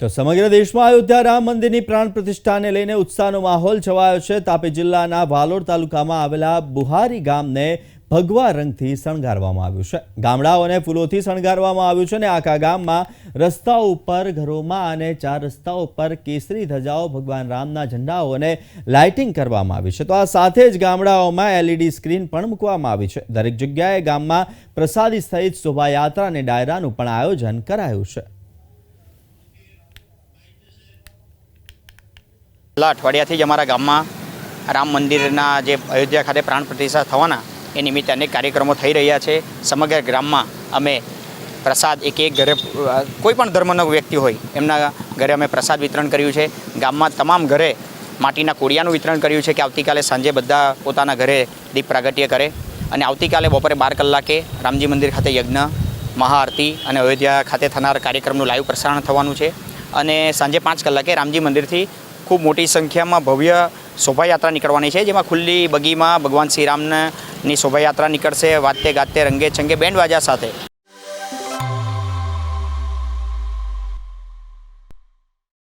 તો સમગ્ર દેશમાં અયોધ્યા રામ મંદિરની પ્રાણ પ્રતિષ્ઠાને લઈને ઉત્સાહનો માહોલ છવાયો છે. તાપી જિલ્લાના વાલોડ તાલુકામાં આવેલા બુહારી ગામને ભગવા રંગથી શણગારવામાં આવ્યું છે. ગામડાઓને ફૂલોથી શણગારવામાં આવ્યું છે અને આખા ગામમાં રસ્તાઓ ઉપર ઘરોમાં અને ચાર રસ્તાઓ પર કેસરી ધજાઓ ભગવાન રામના ઝંડાઓને લાઇટિંગ કરવામાં આવી છે. તો આ સાથે જ ગામડાઓમાં એલઈડી સ્ક્રીન પણ મૂકવામાં આવી છે. દરેક જગ્યાએ ગામમાં પ્રસાદી સહિત શોભાયાત્રા અને ડાયરાનું પણ આયોજન કરાયું છે. છેલ્લા અઠવાડિયાથી જ અમારા ગામમાં રામ મંદિરના જે અયોધ્યા ખાતે પ્રાણ પ્રતિષ્ઠા થવાના એ નિમિત્તે અનેક કાર્યક્રમો થઈ રહ્યા છે. સમગ્ર ગ્રામમાં અમે પ્રસાદ એક એક ઘરે, કોઈ પણ ધર્મનો વ્યક્તિ હોય એમના ઘરે અમે પ્રસાદ વિતરણ કર્યું છે. ગામમાં તમામ ઘરે માટીના કોડિયાનું વિતરણ કર્યું છે કે આવતીકાલે સાંજે બધા પોતાના ઘરે દીપ પ્રાગટ્ય કરે અને આવતીકાલે બપોરે બાર કલાકે રામજી મંદિર ખાતે યજ્ઞ, મહાઆરતી અને અયોધ્યા ખાતે થનાર કાર્યક્રમનું લાઈવ પ્રસારણ થવાનું છે. અને સાંજે પાંચ કલાકે રામજી મંદિરથી ખૂબ મોટી સંખ્યામાં ભવ્ય શોભાયાત્રા નીકળવાની છે, જેમાં ખુલ્લી બગીમાં ભગવાન શ્રીરામની શોભાયાત્રા નીકળશે વાતે ગાતે રંગે ચંગે બેન્ડ વાજા સાથે.